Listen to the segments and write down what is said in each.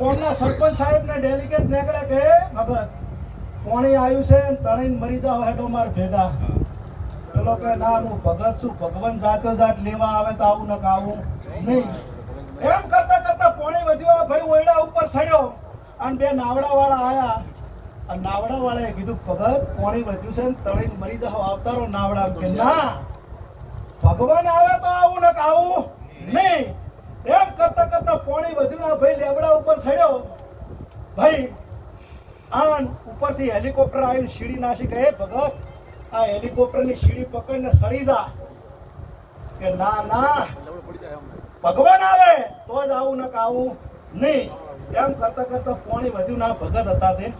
ગામના સરપંચ સાહેબ ને ડેલિગેટ નીકળે કે, ભગત કોણી આવ્યું છે તણીને મરી જાવ હેડો માર ભેગા. પેલો કે ના, હું ભગત છું, ભગવાન જાતો જાત લેવા આવે તો આવું ન આવું. નહીં. એમ કરતા કરતા પોણી વધ્યો ભાઈ ઓયડા ઉપર સડ્યો. અને બે નાવડા વાળા આયા. અને નાવડા વાળાએ કીધું, ભગત, પોણી વધ્યું છે તણીને મરી જાવ આવતારો નાવડા કે ના. ભગવાન આવે તો આવું ન આવું. નહીં એમ કરતા કરતા પોણી વધ્યું ના ભાઈ લેબડા ઉપર ચડ્યો ભાઈ આન ઉપરથી હેલિકોપ્ટર આવીને સીડી નાસી કહે ભગત આ હેલિકોપ્ટરની સીડી પકડીને સડી જા. કે ના ના ભગવાન આવે તો જ આવું ને આવું નહીં એમ કરતા કરતા પોણી વધ્યું ના ભગત હતા તે.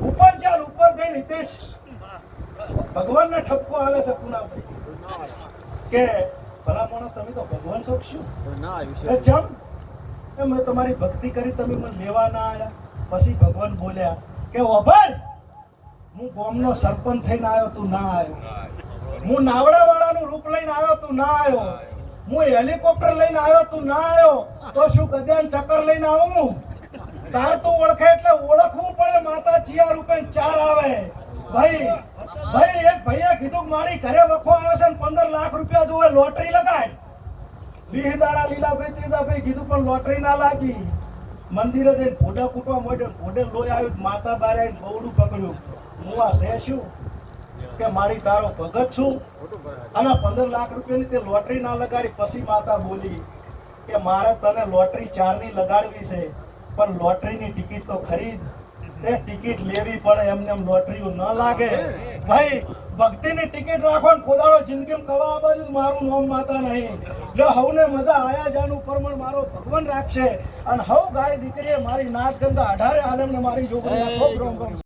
ઉપર ચાલ ઉપર જઈને હિતેશ. ભગવાનને ઠપકો આવે છે પુનાભાઈ. કે ભલા મોણો તમે તો ભગવાન છો ના આવ્યું છે ચમ એ મેં તમારી ભક્તિ કરી તમે મને લેવા ના આવ્યા પછી ભગવાન બોલ્યા કે ઓભર, હું ગામનો સરપંચ થઈને આવ્યો તું ના આવ્યો. હું નાવડા વાળાનું રૂપ લઈને આવ્યો તું ના આવ્યો. હું હેલિકોપ્ટર લઈને આવ્યો તું ના આવ્યો. તો શું ગદ્યાન ચક્કર લઈને આવું? તાર તું ઓળખે એટલે ઓળખવું પડે, માતા ચિયા રૂપે ચાર આવે. ભાઈ ભાઈ, એક ભાઈએ કીધું મારી ઘરે વખો આવ્યો છે ને પંદર લાખ રૂપિયા જોવે લોટરી લગાય. વીસ દાડા લીલાભાઈ ભાઈ કીધું, પણ લોટરી ના લાગી. મંદિરે જઈને ફોડા કૂટવા મળ્યો ફોડે લોહી આવ્યું માતા બારે આવીને બહુડું પકડ્યું. હું આ છે શું? કે મારી તારો ભગત છું. અને પંદર લાખ રૂપિયાની તે લોટરી ના લગાડી પછી માતા બોલી કે મારે તને લોટરી ચારની લગાડવી છે, પણ લોટરીની ટિકિટ તો ખરીદ એ ટિકિટ લેવી પડે, એમને એમ લોટરીઓ ન લાગે. ભાઈ, ભક્તિની ટિકિટ રાખો ને ખોદાડો, જિંદગીમાં કવા બાજુ મારું નામ માતા નહીં. જો હવને મજા આયા જાનું પરમણ મારો ભગવાન રાખશે. અને હવ ગાય દીકરીએ મારી નાચ ગંધા અઢારે આલમને મારી રોમ